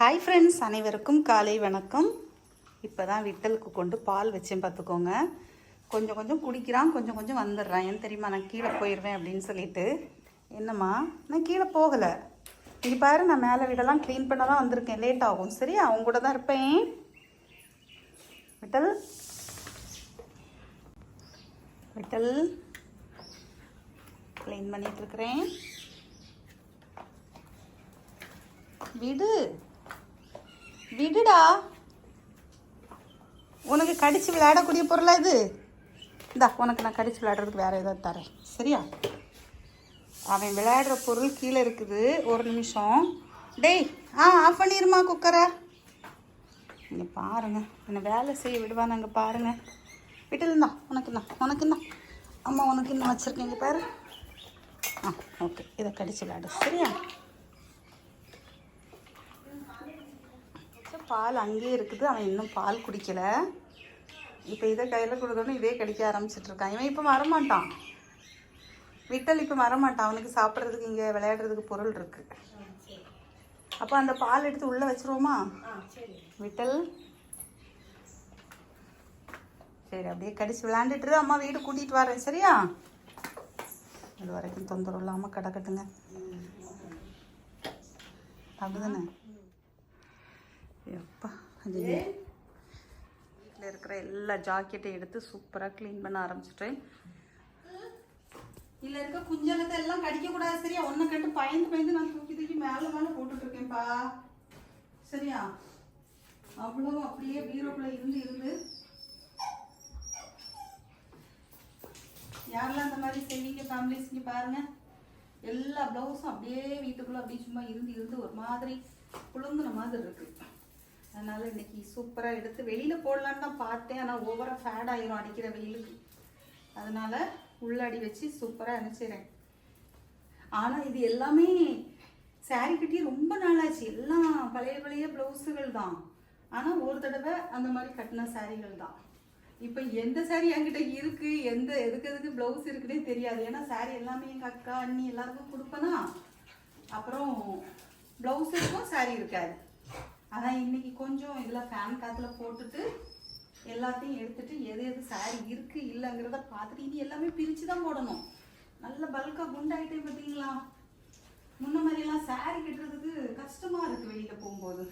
Hi friends அனைவருக்கும் காலை வணக்கம். இப்போ தான் விட்டலுக்கு கொண்டு பால் வச்சேன் பார்த்துக்கோங்க. கொஞ்சம் கொஞ்சம் குடிக்கிறான் கொஞ்சம் கொஞ்சம் வந்துடுறான். ஏன் தெரியுமா? நான் கீழே போயிடுவேன் அப்படின்னு சொல்லிட்டு. என்னம்மா? நான் கீழே போகலை. இது பாரு நான் மேலே வீடெல்லாம் க்ளீன் பண்ண தான் வந்திருக்கேன். லேட் ஆகும். சரி அவங்க கூட தான் இருப்பேன். விட்டல். விட்டல். க்ளீன் பண்ணிகிட்ருக்குறேன் வீடு. விடுடா. உனக்கு கடிச்சு விளையாடக்கூடிய பொருளா இது? இந்தா உனக்கு நான் கடிச்சு விளையாடுறதுக்கு வேற ஏதாவது தரேன். சரியா? அவன் விளையாடுற பொருள் கீழே இருக்குது. ஒரு நிமிஷம். டேய் ஆ ஆஃப் பண்ணிருமா குக்கரை இங்கே பாருங்கள் என்னை வேலை செய்ய விடுவானாங்க பாருங்கள் விட்டுலந்தா உனக்கு என்ன உனக்கு என்ன அம்மா உனக்கு இன்னும் வச்சுருக்கேன் இங்கே பாரு. ஆ ஓகே இதை கடிச்சு விளையாடு. சரியா? பால் அங்கேயே இருக்குது அவன் இன்னும் பால் குடிக்கலை. இப்போ இதை கையில் கொடுத்தோன்னே இதே கடிக்க ஆரம்பிச்சிட்ருக்கான் இவன் இப்போ வரமாட்டான். விட்டல் இப்போ வரமாட்டான். அவனுக்கு சாப்பிட்றதுக்கு இங்கே விளையாடுறதுக்கு பொருள் இருக்குது அப்போ அந்த பால் எடுத்து உள்ளே வச்சிருவோமா? விட்டல். சரி அப்படியே கடிச்சு விளையாண்டுட்டு அம்மா வீடு கூட்டிகிட்டு வரேன். சரியா? இது வரைக்கும் தொந்தரவு இல்லாமல் கிடக்கட்டுங்க அப்படிதானே? எப்பா அது வீட்டில் இருக்கிற எல்லா ஜாக்கெட்டையும் எடுத்து சூப்பராக க்ளீன் பண்ண ஆரம்பிச்சிட்டேன். இதில் இருக்க குஞ்சலத்தை எல்லாம் கடிக்கக்கூடாது சரியா? ஒன்றை கண்டு பயந்து பயந்து நான் தூக்கி தூக்கி மேலே மேலே போட்டுட்டு இருக்கேன்ப்பா சரியா? அவ்வளோ அப்படியே பீரோக்குள்ள இருந்து இருந்து. யாரெல்லாம் அந்த மாதிரி செய்வீங்க ஃபேமிலிஸ் இங்கே பாருங்க. எல்லா ப்ளவுஸும் அப்படியே வீட்டுக்குள்ள அப்படியே சும்மா இருந்து இருந்து ஒரு மாதிரி குழுங்குன மாதிரி இருக்கு. அதனால் இன்னைக்கு சூப்பராக எடுத்து வெளியில் போடலான்னு தான் பார்த்தேன். ஆனால் ஓவராக ஃபேட் ஆயிரும் அடிக்கிற வெயிலுக்கு. அதனால் உள்ளாடி வச்சு சூப்பராக அனுப்பிச்சிடுறேன் ஆனால் இது எல்லாமே சாரி கட்டி ரொம்ப நாளாச்சு. எல்லாம் பழைய பழைய ப்ளவுஸுகள் தான். ஆனால் ஒரு தடவை அந்த மாதிரி கட்டின சாரிகள் தான். இப்போ எந்த சாரி என்கிட்ட இருக்கு? எந்த எதுக்கு எதுக்கு ப்ளவுஸ் இருக்குன்னே தெரியாது. ஏன்னா சாரி எல்லாமே எங்கள் அக்கா அண்ணி எல்லாருக்கும் கொடுப்பேனா. அப்புறம் ப்ளவுஸ் இருக்கும் சாரி இருக்காது. அதான் இன்னைக்கு கொஞ்சம் இதில் ஃபேன் காற்றுல போட்டுட்டு எல்லாத்தையும் எடுத்துட்டு எது எது சாரி இருக்கு இல்லைங்கிறத பார்த்துட்டு இனி எல்லாமே பிரித்து தான் போடணும். நல்ல பல்காக குண்டாயிட்டே பார்த்தீங்களா? முன்ன மாதிரிலாம் சாரி கட்டுறதுக்கு கஷ்டமா இருக்கு வெளியில போகும்போது.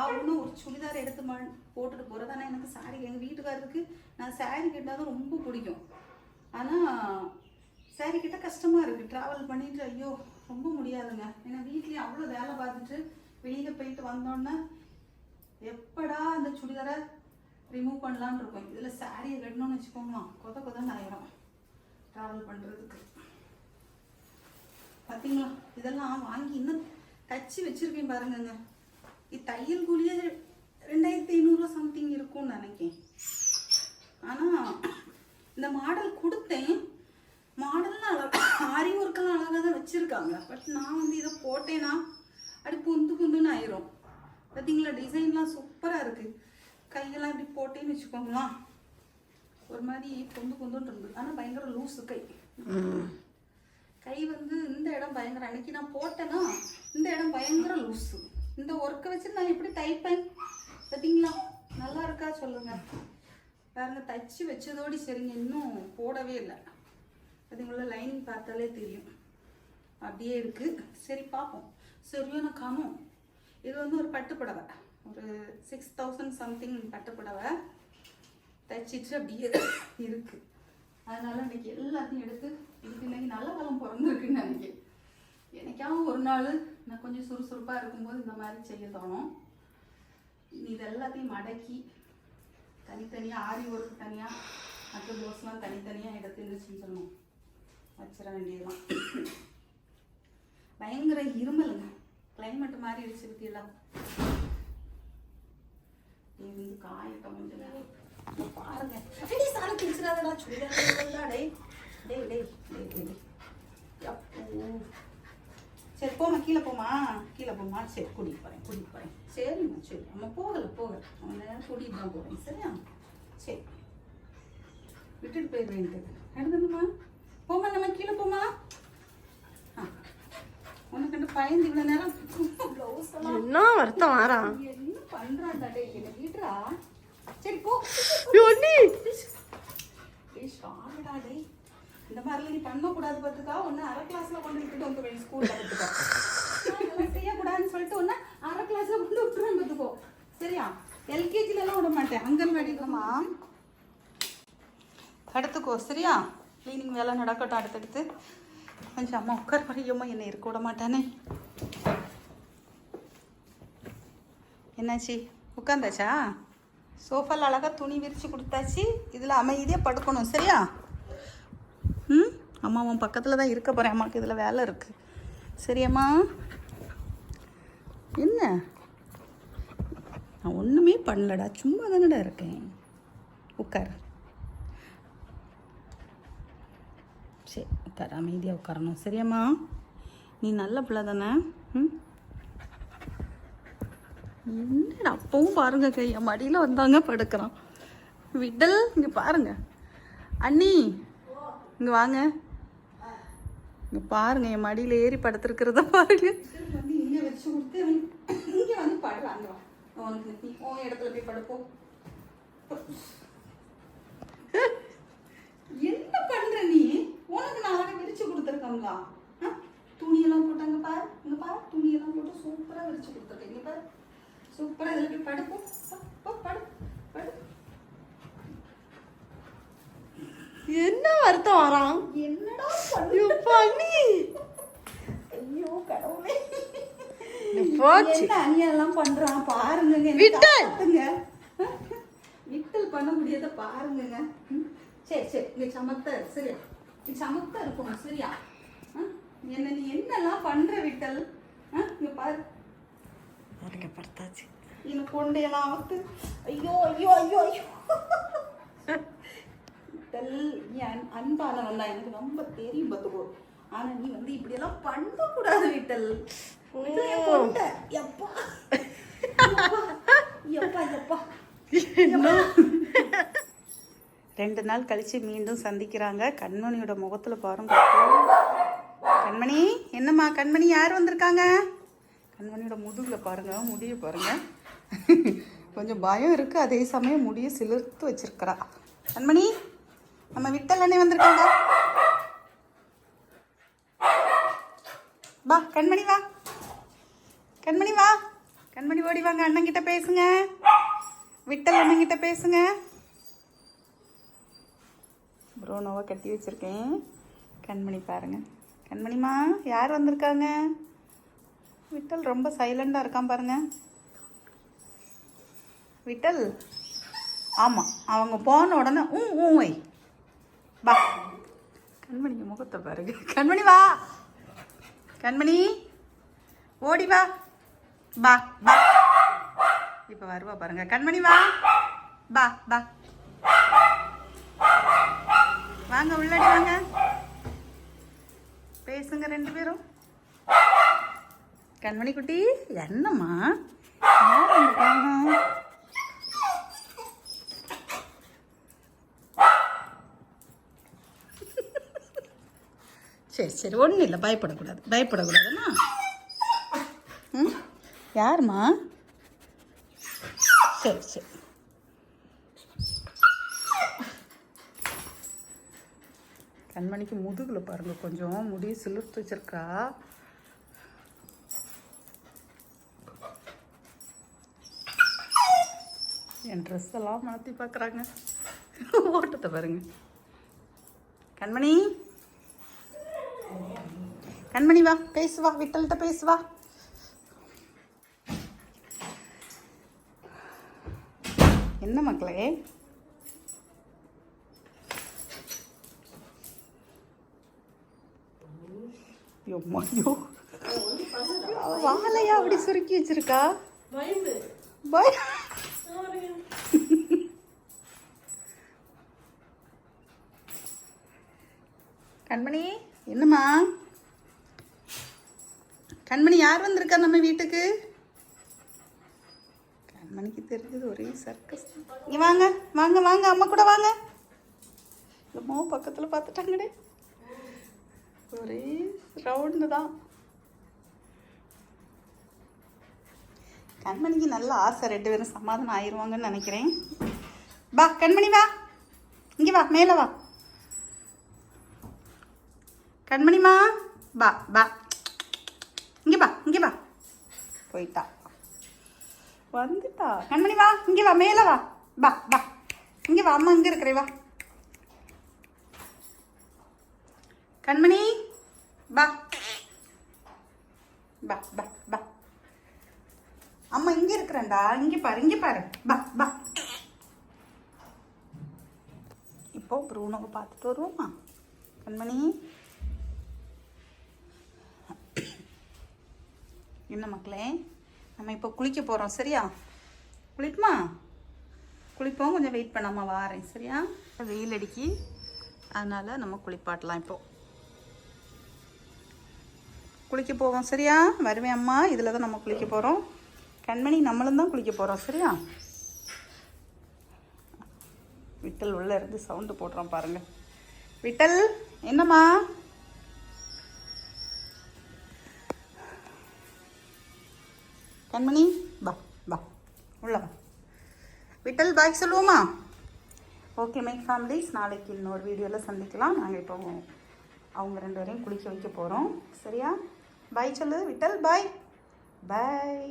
அவனும் ஒரு சுடிதார் எடுத்து மண் போட்டுட்டு போகிறதானா எனக்கு சாரி எங்கள் வீட்டுக்காரருக்கு நான் சாரி கட்டினா ரொம்ப பிடிக்கும். ஆனால் சாரி கிட்ட கஷ்டமாக இருக்குது ட்ராவல் பண்ணிட்டு ஐயோ ரொம்ப முடியாதுங்க. ஏன்னா வீட்லேயே அவ்வளோ வேலை பார்த்துட்டு வெளியில் போயிட்டு வந்தோன்னே எப்படா அந்த சுடிதாரை ரிமூவ் பண்ணலான்னு இருக்கும். இதில் சாரியை கட்டணும்னு வச்சுக்கோங்களா கொத கொதன்னு ஆயிரும் ட்ராவல் பண்ணுறதுக்கு பார்த்தீங்களா இதெல்லாம் வாங்கி இன்னும் தச்சு வச்சிருக்கேன் பாருங்கங்க. இது தையல் கூலியே ரெண்டாயிரத்தி ஐநூறுரூவா சம்திங் இருக்கும்னு நினைக்கேன். ஆனால் இந்த மாடல் கொடுத்தேன். மாடல்லாம் அழகா ஆரி ஒர்க்கெல்லாம் அழகாக தான் வச்சுருக்காங்க. பட் நான் வந்து இதை போட்டேன்னா அப்படி புந்து புந்துன்னு ஆயிரும். பார்த்தீங்களா டிசைன்லாம் சூப்பராக இருக்குது கையெல்லாம் இப்படி போட்டேன்னு வச்சுக்கோங்களேன். ஒரு மாதிரி பொந்து பொந்துன்னு இருந்தது. ஆனால் பயங்கர லூஸு கை. கை வந்து இந்த இடம் பயங்கர அன்னைக்கு நான் போட்டேன்னா இந்த இடம் பயங்கர லூஸு இந்த ஒர்க்கை வச்சு நான் எப்படி தைப்பேன்? பார்த்தீங்களா நல்லா இருக்கா சொல்லுங்க. பாருங்க தச்சு வச்சதோடு சரிங்க இன்னும் போடவே இல்லை. அதுக்குள்ள லைனிங் பார்த்தாலே தெரியும். அப்படியே இருக்கு. சரி பார்ப்போம். சரியான காணும் இது வந்து ஒரு பட்டு புடவை ஒரு சிக்ஸ் தௌசண்ட் சம்திங் பட்டு புடவை தைச்சிட்டு அப்படியே இருக்கு. அதனால இன்னைக்கு எல்லாத்தையும் எடுத்து இதுக்கு இன்னைக்கு நல்ல காலம் பிறந்திருக்குன்னு நினைக்கிறேன். என்னைக்காவது ஒரு நாள் நான் கொஞ்சம் சுறுசுறுப்பாக இருக்கும்போது இந்த மாதிரி செய்ய தோணும். இனி இது எல்லாத்தையும் மடக்கி தனித்தனியாக ஆரி ஒர்க் தனியாக மற்ற ப்ளவுஸ்லாம் தனித்தனியாக எடுத்து இருந்துச்சுன்னு செஞ்சிடணும் வச்சிட வேண்டியதுதான். பயங்கர இருமலுங்க. கிளைமேட் மாறிடுச்சு பற்றியெல்லாம் இது வந்து காயட்டும் கொஞ்ச நேரம் பாருங்க. அடி சாண கிழிச்சிடாதடா சுடிதார் டேய். டேய் டேய் டேய் டேய் டேய். அப்போ. சரி போமா கீழே போமா கீழே போமா சரி கூட்டிகிட்டு போகிறேன் கூட்டிகிட்டு போகிறேன் சரிம்மா சரி. நம்ம போகலை போகலை. அவன் நேரம் கூட்டிகிட்டு தான் போகிறேன் சரியா? சரி. விட்டுட்டு போயிடுறேன்ட்டு எடுத்துமா போமா நம்ம கீழே போமா உனக்கு பயந்து இவ்வளோ நேரம் என்ன வருத்தம் வாரா என்ன டேய் என்ன வீட்ரா சரி போ. ஒன்னி ஷார்டா டேய் இந்த மாதிரிலாம் நீ பண்ண கூடாது பார்த்துக்கா. ஒன்னு அரை கிளாஸ்ல கொண்டு விட்டுட்டு வந்து போய் ஸ்கூல்ல பார்த்துக்கோ. செய்யக்கூடாதுன்னு சொல்லிட்டு ஒன்னு அரை கிளாஸ்ல கொண்டு விட்டுருவேன் பார்த்துக்கோ. சரியா? எல்கேஜில எல்லாம் விட மாட்டேன். அங்கன்வாடிக்கமா படுத்துக்கோ சரியா? க்ளீனிங் வேலை நடக்கட்டும் அடுத்தடுத்து. கொஞ்சம் அம்மா உட்கார் வரையம்மா என்னை இருக்க விட மாட்டானே. என்னாச்சு? உட்காந்தாச்சா சோஃபால அழகாக துணி விரித்து கொடுத்தாச்சு. இதில் அமைதியாக படுக்கணும் சரியா? ம்? அம்மா உன் பக்கத்தில் தான் இருக்க போகிறேன் அம்மாவுக்கு இதில் வேலை இருக்குது சரியாம்மா? என்ன? நான் ஒன்றுமே பண்ணலடா. சும்மா தானடா இருக்கேன். உட்கார். சரி. உட்கார் அமைதியாக உட்காரணும். சரியாம்மா? நீ நல்ல பிள்ளை தானே? ம்? என்னடா அப்பவும் பாருங்க கையை என் மடியில் வந்தாங்க படுக்கிறான். விடல் இங்கே பாருங்க. அண்ணி இங்கே வாங்க. இங்கே பாருங்க என் மடியில் ஏறி படுத்துருக்கிறத பாருங்க. இங்கே வந்து உனக்கு இடத்துல போய் படுப்போம் என்ன பண்ற நீ? உனக்கு நான் அழகா விரிச்சு கொடுத்துருக்கோம்ல துணியெல்லாம் போட்டாங்க பாரு. இங்க பாரு துணியெல்லாம் போட்டு சூப்பரா விரிச்சு கொடுத்துருக்கேன். இங்க பாரு. சூப்பரா இதுல போய் படுப்போம். படு படு. என்ன வருத்தம் வாரான்? என்னடா பண்ணு ஐயோ கடவுளே. போச்சு. அநியாயம் பண்றான்? பாருங்க விட்டல். விட்டல் பண்ண முடியாத பாருங்க சரி சரி நீ சமத்தா சரியா நீ சமத்தா இருக்கணும் சரியா? என்ன நீ என்னெல்லாம் பண்ற விட்டல்? இங்க பாரு. பாருங்க படுத்தாச்சு. இன்னும் கொண்டையெல்லாம் அவுத்து ஐயோ ஐயோ ஐயோ ஐயோ. விட்டல் அன் அன்பானவன் தான். எனக்கு ரொம்ப தெரியும் பார்த்துக்கோ. ஆனா நீ வந்து இப்படியெல்லாம் பண்ணக்கூடாது விட்டல். இது என் கொண்டை. எப்பா. எப்பா எப்பா. ரெண்டு நாள் கழித்து மீண்டும் சந்திக்கிறாங்க. கண்மணியோட முகத்தில் பாருங்க. கண்மணி என்னம்மா? கண்மணி யார் வந்திருக்காங்க? கண்மணியோட முதுகில் பாருங்க முடிய பாருங்கள் கொஞ்சம் பயம் இருக்குது அதே சமயம் முடிய சிலிர்த்து வச்சிருக்கிறா. கண்மணி நம்ம விட்டல் அண்ணே வந்திருக்காங்க. வா கண்மணி வா. கண்மணி வா. கண்மணி ஓடி வாங்க. அண்ணன் கிட்ட பேசுங்க. விட்டல் அண்ணன் கிட்ட பேசுங்க. ப்ரோனோவை கட்டி வச்சிருக்கேன். கண்மணி பாருங்கள் கண்மணிமா யார் வந்திருக்காங்க? விட்டல் ரொம்ப சைலண்டாக இருக்கான் பாருங்கள் விட்டல்? ஆமாம் அவங்க போன உடனே ஊ ஊ வை. வா. கண்மணிக்கு முகத்தை பாருங்க. கண்மணி வா. கண்மணி ஓடி வா. பா பா இப்போ வருவா பாருங்க. கண்மணி வா. பா பா வாங்க உள்ளடி வாங்க. பேசுங்க ரெண்டு பேரும். கண்மணி குட்டி என்னம்மா? சரி சரி ஒன்றும் இல்லை பயப்படக்கூடாது பயப்படக்கூடாதுண்ணா ம்? யாரும்மா? சரி சரி. கண்மணிக்கு முதுகில் பாருங்கள் கொஞ்சம் முடி சிலிர்த்து வச்சிருக்கா. என் ட்ரெஸ் எல்லாம் மாற்றி பார்க்குறாங்க ஓட்டத்தை பாருங்க. கண்மணி? கண்மணி வா பேசுவா விட்டல்கிட்ட பேசுவா என்ன மக்களே? வாழையா அப்படி சுருக்கி வச்சிருக்கா? பய கண்மணி என்னம்மா? கண்மணி யார் வந்திருக்கா நம்ம வீட்டுக்கு? கண்மணிக்கு தெரிஞ்சது ஒரே சர்க்கஸ் நீ வாங்க வாங்க வாங்க அம்மா கூட வாங்க. அம்மா பக்கத்தில் பார்த்துட்டாங்கடே. ஒரே ரவுண்டு தான். கண்மணிக்கு நல்ல ஆசை ரெண்டு பேரும் சமாதானம் ஆயிடுவாங்கன்னு நினைக்கிறேன். வா கண்மணி வா. இங்கே வா மேலே வா. கண்மணிமா வா வா. இங்கே வா இங்கே வா. போயிட்டா. வந்துட்டா. கண்மணி வா இங்கே வா மேலே வா. வா வா. இங்கே வா அம்மா இங்கே இருக்கிறே வா. கண்மணி. பா பா பா பா அம்மா இங்க இருக்கிறேன்டா. இங்க பாரு இங்க பாரு. பா பா இப்போ ப்ரூனோவை பார்த்துட்டு வருவோமா? கண்மணி. என்ன மக்களே? நம்ம இப்போ குளிக்க போகிறோம் சரியா? குளிப்போமா குளிப்போம் கொஞ்சம் வெயிட் பண்ணாமல் வாரேன் சரியா? வெயில் அடிக்கி அதனால் நம்ம குளிப்பாட்டலாம் இப்போது குளிக்க போவோம் சரியா? வருவேன் அம்மா இதில் தான் நம்ம குளிக்க போகிறோம் கண்மணி நம்மளும் தான் குளிக்க போகிறோம் சரியா? விட்டல் உள்ளே இருந்து சவுண்டு போடுறோம் பாருங்க. விட்டல் என்னம்மா? கண்மணி பா பா உள்ளவா விட்டல் பாய் சொல்லுவோமா? ஓகே மை ஃபேமிலிஸ் நாளைக்கு இன்னொரு வீடியோவில் சந்திக்கலாம். நாங்கள் இப்போ அவங்க ரெண்டு பேரையும் குளிக்க வைக்க போகிறோம் சரியா? பாய் சொல்லு விட்டல் பாய் பாய்